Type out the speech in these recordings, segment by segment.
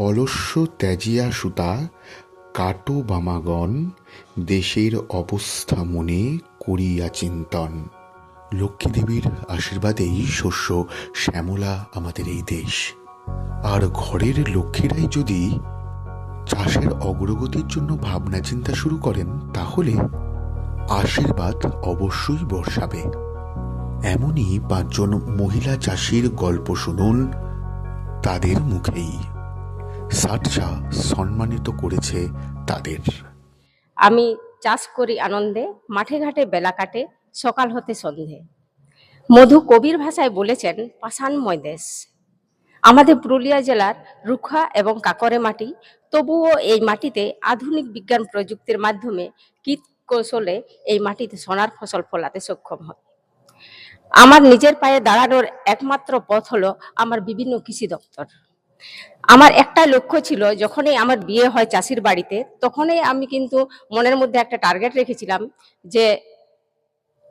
অলস্য ত্যাজিয়া সুতা, কাটো বামাগণ, দেশের অবস্থা মনে করিয়া চিন্তন। লক্ষ্মীদেবীর আশীর্বাদেই শস্য শ্যামলা আমাদের এই দেশ। আর ঘরের লক্ষ্মীরাই যদি চাষের অগ্রগতির জন্য ভাবনা চিন্তা শুরু করেন, তাহলে আশীর্বাদ অবশ্যই বর্ষাবে। এমনই পাঁচজন মহিলা চাষির গল্প শুনুন তাদের মুখেই। সাটসা সম্মানিত করেছে তাদের। আমি চাষ করি আনন্দে, মাঠে ঘাটে বেলা কাটে, সকাল হতে সন্ধে। মধু কবির ভাষায় বলেছেন, পাষাণময় দেশ। আমাদের পুরুলিয়া জেলার রুখা এবং কাকরে মাটি, তবুও এই মাটিতে আধুনিক বিজ্ঞান প্রযুক্তির মাধ্যমে কীট কৌশলে এই মাটিতে সোনার ফসল ফলাতে সক্ষম হয়। আমার নিজের পায়ে দাঁড়ানোর একমাত্র পথ হলো আমার বিভিন্ন কৃষি দপ্তর। আমার একটা লক্ষ্য ছিল, যখনই আমার বিয়ে হয় চাষির বাড়িতে, তখনই আমি কিন্তু মনের মধ্যে একটা টার্গেট রেখেছিলাম যে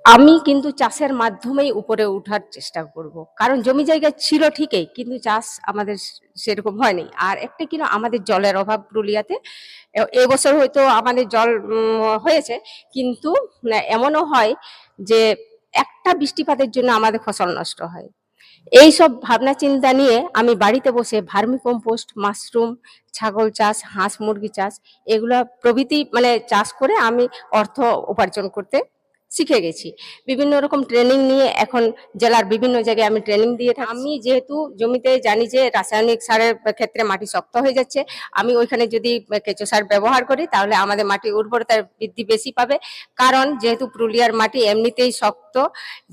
আমি কিন্তু চাষের মাধ্যমেই উপরে ওঠার চেষ্টা করব। কারণ জমি জায়গা ছিল ঠিকই, কিন্তু চাষ আমাদের সেরকম হয়নি। আর একটা কিনা আমাদের জলের অভাব পুরুলিয়াতে এবছর হয়তো আমাদের জল হয়েছে, কিন্তু এমনও হয় যে একটা বৃষ্টিপাতের জন্য আমাদের ফসল নষ্ট হয়। এই সব ভাবনা চিন্তা নিয়ে আমি বাড়িতে বসে ভার্মি কম্পোস্ট মাশরুম, ছাগল চাষ, হাঁস মুরগি চাষ, এগুলো প্রভৃতি মানে চাষ করে আমি অর্থ উপার্জন করতে শিখে গেছি। বিভিন্ন রকম ট্রেনিং নিয়ে এখন জেলার বিভিন্ন জায়গায় আমি ট্রেনিং দিয়ে থাকি আমি যেহেতু জমিতে জানি যে রাসায়নিক সারের ক্ষেত্রে মাটি শক্ত হয়ে যাচ্ছে আমি ওইখানে যদি কেঁচো সার ব্যবহার করি তাহলে আমাদের মাটির উর্বরতার বৃদ্ধি বেশি পাবে। কারণ যেহেতু পুরুলিয়ার মাটি এমনিতেই শক্ত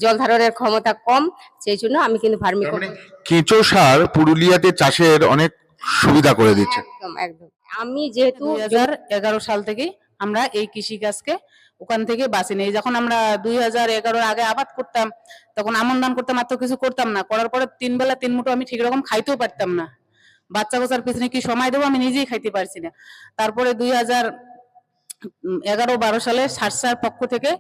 জল ধারণের ক্ষমতা কম সেই জন্য আমি কিন্তু ভার্মি মানে কেঁচো সার পুরুলিয়াতে চাষের অনেক সুবিধা করে দিচ্ছে। একদম একদম। আমি যেহেতু দুই হাজার এগারো সাল থেকে আমরা এই কৃষি কাজকে ওখান থেকে বাঁচি নেই। যখন আমরা দুই হাজার এগারোর আগে আবাদ করতাম, তখন আমন ধান করতাম আর তো কিছু করতাম না। করার পরে তিন বেলা তিন মুঠো আমি ঠিক রকম খাইতেও পারতাম না। বাচ্চা বাচ্চার পিছনে কি সময় দেবো আমি নিজেই খাইতে পারছি না। তারপরে দুই হাজার এগারো বারো সালে সারসার পক্ষ থেকে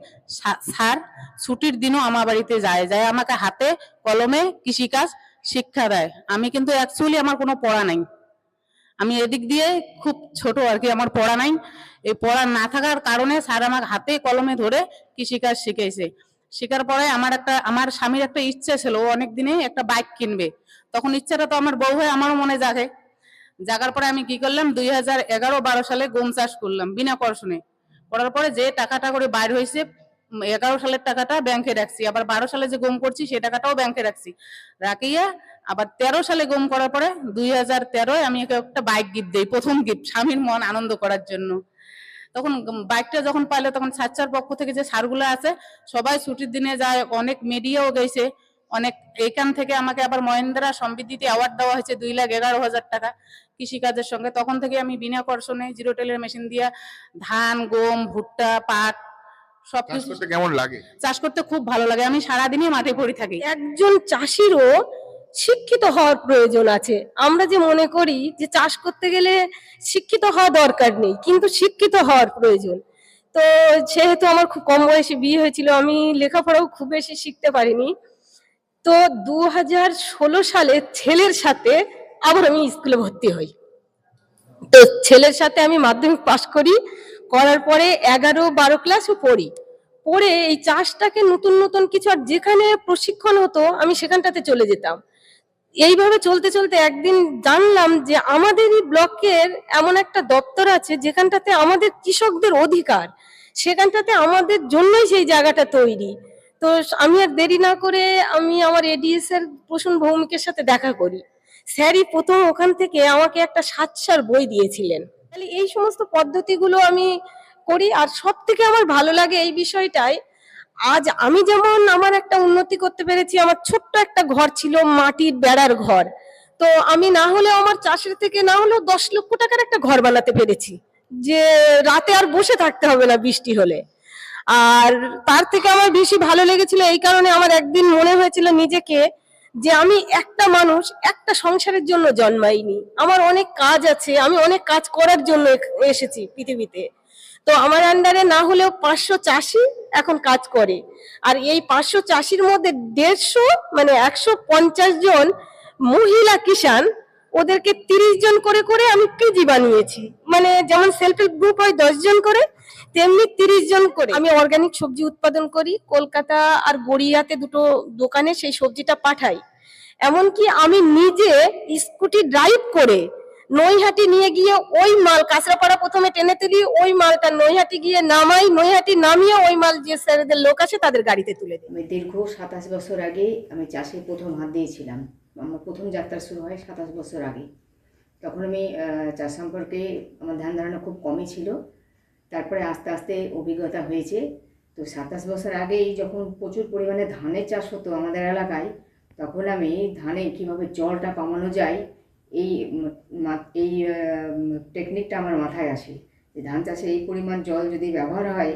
সার ছুটির দিনও আমার বাড়িতে যায়। যায় আমাকে হাতে, কলমে কৃষিকাজ, শিক্ষা দেয়। আমি কিন্তু অ্যাকচুয়ালি আমার কোনো পড়া নাই। আমি এদিক দিয়ে খুব ছোট আর কি, আমার পড়া নাই। এই পড়া না থাকার কারণে স্যার আমার হাতে কলমে ধরে কৃষিকাজ শিখেছে শেখার পরে আমার একটা, আমার স্বামীর একটা ইচ্ছা ছিল, ও অনেক দিনে একটা বাইক কিনবে। তখন ইচ্ছাটা তো আমার বউ হয়ে আমারও মনে জাগে। জাগার পরে আমি কি করলাম, দুই হাজার এগারো বারো সালে গম চাষ করলাম, বিনা কর্ষণে। করার পরে যে টাকাটা করে বাইর হয়েছে এগারো সালের টাকাটা ব্যাংকে রাখছি, আবার বারো সালে যে গম করছি সেই টাকাটাও ব্যাংকে রাখছি। রাখিয়া আবার তেরো সালে গম করার পরে দুই হাজার তেরোয় আমি ওকে একটা বাইক গিফট দিই, প্রথম গিফট স্বামীর মন আনন্দ করার জন্য। তখন বাইকটা যখন পাইলো তখন সাচ্চার পক্ষ থেকে যে সারগুলো আছে, সবাই ছুটির দিনে যায়, অনেক মিডিয়াও গেছে, অনেক এইখান থেকে আমাকে আবার মহেন্দ্রা সমৃদ্ধিতে অ্যাওয়ার্ড দেওয়া হয়েছে দুই লাখ এগারো হাজার টাকা কৃষিকাজের সঙ্গে। তখন থেকে আমি বিনা কর্ষণে জিরো টেলের মেশিন দিয়া ধান, গম, ভুট্টা, পাট চাষ সবকিছু করতে কেমন লাগে? চাষ করতে খুব ভালো লাগে। আমি সারাদিনই মাঠে পড়ে থাকি। একজন চাষিরও শিক্ষিত হওয়ার প্রয়োজন আছে। আমরা যে মনে করি যে চাষ করতে গেলে শিক্ষিত হওয়া দরকার নেই কিন্তু শিক্ষিত হওয়ার প্রয়োজন। তো সেহেতু আমার খুব কম বয়সে বিয়ে হয়েছিল আমি লেখাপড়াও খুব বেশি শিখতে পারিনি। তো দু হাজার ষোলো সালে ছেলের সাথে আবার আমি স্কুলে ভর্তি হই। তো ছেলের সাথে আমি মাধ্যমিক পাশ করি করার পরে এগারো বারো ক্লাসও পড়ি। পড়ে এই চাষটাকে নতুন নতুন কিছু আর যেখানে প্রশিক্ষণ হতো, আমি সেখানটাতে চলে যেতাম। এইভাবে চলতে চলতে একদিন জানলাম যে আমাদেরই ব্লকের এমন একটা দপ্তর আছে, যেখানটাতে আমাদের কৃষকদের অধিকার। সেখানটাতে আমাদের জন্যই সেই জায়গাটা তৈরি। তো আমি আর দেরি না করে আমি আমার এডিএস এর প্রসূন ভৌমিকের সাথে দেখা করি। স্যারই প্রথম ওখান থেকে আমাকে একটা সাতসার বই দিয়েছিলেন। তাহলে এই সমস্ত পদ্ধতিগুলো আমি করি। আর সব থেকে আমার ভালো লাগে এই বিষয়টাই, আজ আমি যেমন আমার একটা উন্নতি করতে পেরেছি, আমার ছোট্ট একটা ঘর ছিল মাটির বেড়ার ঘর। তো আমি না হলেও আমার চাষের থেকে না হলেও দশ লক্ষ টাকার একটা ঘর বানাতে পেরেছি, যে রাতে আর বসে থাকতে হবে না বৃষ্টি হলে। আর তার থেকে আমার বেশি ভালো লেগেছিল এই কারণে আমার একদিন মনে হয়েছিল নিজেকে যে আমি একটা মানুষ একটা সংসারের জন্য জন্মাইনি। আমার অনেক কাজ আছে, আমি অনেক কাজ করার জন্য এসেছি পৃথিবীতে। তো আমার আন্ডারে না হলেও পাঁচশো চাষি এখন কাজ করে। আর এই পাঁচশো চাষির মধ্যে দেড়শো মানে একশো পঞ্চাশ জন মহিলা কিষান ওদেরকে তিরিশ জন করে করে আমি পিজি বানিয়েছি। মানে যেমন সেলফ হেল্প গ্রুপ হয় দশ জন করে তেমনি তিরিশ জন করে। আমি অর্গানিক সবজি উৎপাদন করি কলকাতা আর গড়িয়াতে দুটো দোকানে সেই সবজিটা পাঠাই। এমনকি আমি নিজে স্কুটি ড্রাইভ করে নৈহাটি নিয়ে গিয়ে ওই মাল কাঁচরাপাড়া প্রথমে টেনে তুলি ওই মালটা নৈহাটি গিয়ে নামাই নৈহাটি নামিয়ে ওই মাল যে স্যারেদের লোক আসে তাদের গাড়িতে তুলে দিই। আমি দীর্ঘ সাতাশ বছর আগে আমি চাষে প্রথম হাত দিয়েছিলাম। আমার প্রথম যাত্রা শুরু হয় সাতাশ বছর আগে। তখন আমি আহ, চাষ সম্পর্কে আমার ধ্যান ধারণা খুব কমই ছিল। তারপরে আস্তে আস্তে অভিজ্ঞতা হয়েছে। তো সাতাশ বছর আগেই যখন প্রচুর পরিমাণে ধানের চাষ হতো আমাদের এলাকায়, তখন আমি ধানে কীভাবে জলটা কমানো যায়, এই এই টেকনিকটা আমার মাথায় আসে। যে ধান চাষে এই পরিমাণ জল যদি ব্যবহার হয়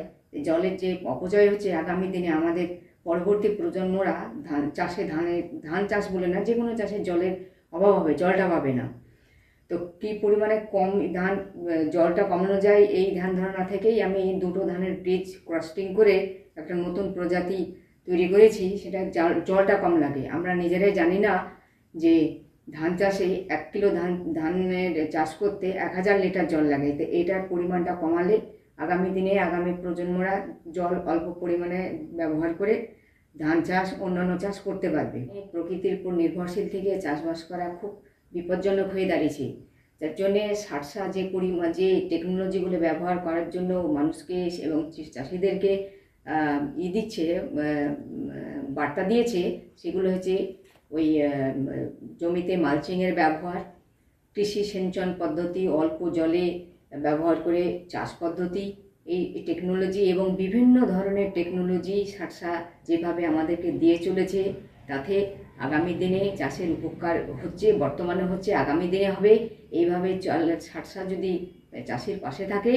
জলের যে অপচয় হচ্ছে আগামী দিনে আমাদের পরবর্তী প্রজন্মরা ধান, চাষে ধানে ধান চাষ বলে না যে কোনো চাষে জলের অভাব হবে, জলটা পাবে না। তো কী পরিমাণে কম ধান জলটা কমানো যায় এই ধ্যান ধারণা থেকেই আমি এই দুটো ধানের বীজ ক্রস্টিং করে একটা নতুন প্রজাতি তৈরি করেছি, সেটা জল- জলটা কম লাগে। আমরা নিজেরাই জানি না যে ধান চাষে এক কিলো ধান, ধানের চাষ করতে এক হাজার লিটার জল লাগে। তো এটার পরিমাণটা কমালে আগামী দিনে আগামী প্রজন্মরা জল অল্প পরিমাণে ব্যবহার করে ধান চাষ, অন্যান্য চাষ করতে পারবে। প্রকৃতির উপর নির্ভরশীল থেকে চাষবাস করা খুব বিপজ্জনক হয়ে দাঁড়িয়েছে। যার জন্যে সারসা যে পরিমাণ যে টেকনোলজিগুলো ব্যবহার করার জন্য মানুষকে এবং চাষিদেরকে ই দিচ্ছে বার্তা দিয়েছে, সেগুলো হচ্ছে ওই জমিতে মালচিংয়ের ব্যবহার, কৃষি সিঞ্চন পদ্ধতি, অল্প জলে ব্যবহার করে চাষ পদ্ধতি, এই টেকনোলজি এবং বিভিন্ন ধরনের টেকনোলজি সারসা যেভাবে আমাদেরকে দিয়ে চলেছে, তাতে আগামী দিনে চাষের উপকার হচ্ছে, বর্তমানে হচ্ছে, আগামী দিনে হবে। এইভাবে চল সারসা যদি চাষের পাশে থাকে,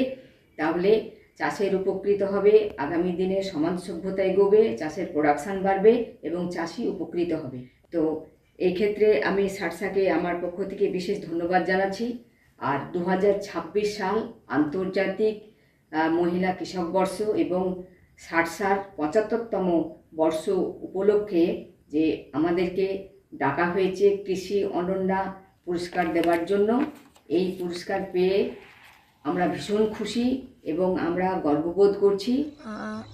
তাহলে চাষের উপকৃত হবে। আগামী দিনে সমাজ সভ্যতা এগোবে, চাষের প্রোডাকশান বাড়বে এবং চাষি উপকৃত হবে। তো এই ক্ষেত্রে আমি সারসাকে আমার পক্ষ থেকে বিশেষ ধন্যবাদ জানাচ্ছি। আর দু হাজার ছাব্বিশ সাল আন্তর্জাতিক মহিলা কৃষক বর্ষ এবং সারসার পঁচাত্তরতম বর্ষ উপলক্ষে যে আমাদেরকে ডাকা হয়েছে কৃষি অনন্যা পুরস্কার দেওয়ার জন্য। এই পুরস্কার পেয়ে আমরা ভীষণ খুশি এবং আমরা গর্ববোধ করছি।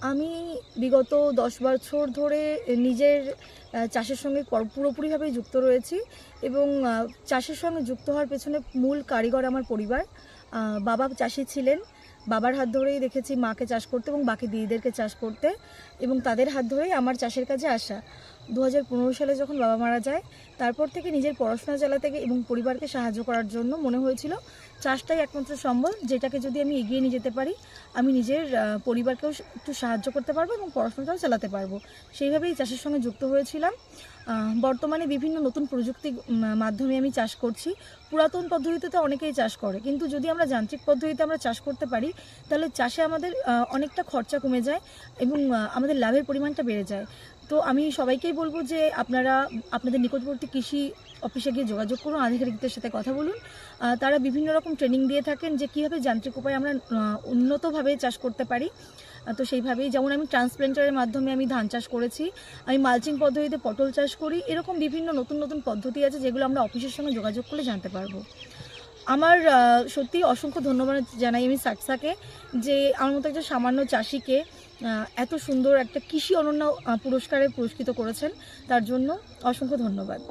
আমি বিগত দশ বছর ধরে নিজের চাষের সঙ্গে পর- পুরোপুরিভাবে যুক্ত রয়েছি এবং চাষের সঙ্গে যুক্ত হওয়ার পেছনে মূল কারিগর আমার পরিবার। বাবা চাষি ছিলেন, বাবার হাত ধরেই দেখেছি মাকে চাষ করতে এবং বাকি দিদিদেরকে চাষ করতে এবং তাদের হাত ধরেই আমার চাষের কাজে আসা। দু হাজার পনেরো সালে যখন বাবা মারা যায়, তারপর থেকে নিজের পড়াশোনা চালাতে এবং পরিবারকে সাহায্য করার জন্য মনে হয়েছিল, চাষটাই একমাত্র সম্বল, যেটাকে যদি আমি এগিয়ে নিয়ে যেতে পারি, আমি নিজের পরিবারকেও একটু সাহায্য করতে পারব এবং পড়াশোনাটাও চালাতে পারব। সেইভাবেই চাষের সঙ্গে যুক্ত হয়েছিলাম। বর্তমানে বিভিন্ন নতুন প্রযুক্তি মাধ্যমে আমি চাষ করছি। পুরাতন পদ্ধতিতে তো অনেকেই চাষ করে, কিন্তু যদি আমরা যান্ত্রিক পদ্ধতিতে আমরা চাষ করতে পারি, তাহলে চাষে আমাদের অনেকটা খরচা কমে যায় এবং আমাদের লাভের পরিমাণটা বেড়ে যায়। তো আমি সবাইকেই বলব যে আপনারা, আপনাদের নিকটবর্তী কৃষি অফিসে গিয়ে যোগাযোগ করুন, আধিকারিকদের সাথে কথা বলুন। তারা বিভিন্ন রকম ট্রেনিং দিয়ে থাকেন যে কীভাবে যান্ত্রিক উপায়ে আমরা উন্নতভাবে চাষ করতে পারি। তো সেইভাবেই যেমন আমি ট্রান্সপ্লেন্টারের মাধ্যমে আমি ধান চাষ করেছি, আমি মালচিং পদ্ধতিতে পটল চাষ করি, এরকম বিভিন্ন নতুন নতুন পদ্ধতি আছে যেগুলো আমরা অফিসের সঙ্গে যোগাযোগ করলে জানতে পারব। আমার সত্যি অসংখ্য ধন্যবাদ জানাই আমি সাকসাকে যে আমার মতো একজন সামান্য চাষিকে এত সুন্দর একটা কৃষি অনন্য পুরস্কারে পুরস্কৃত করেছেন। তার জন্য অসংখ্য ধন্যবাদ।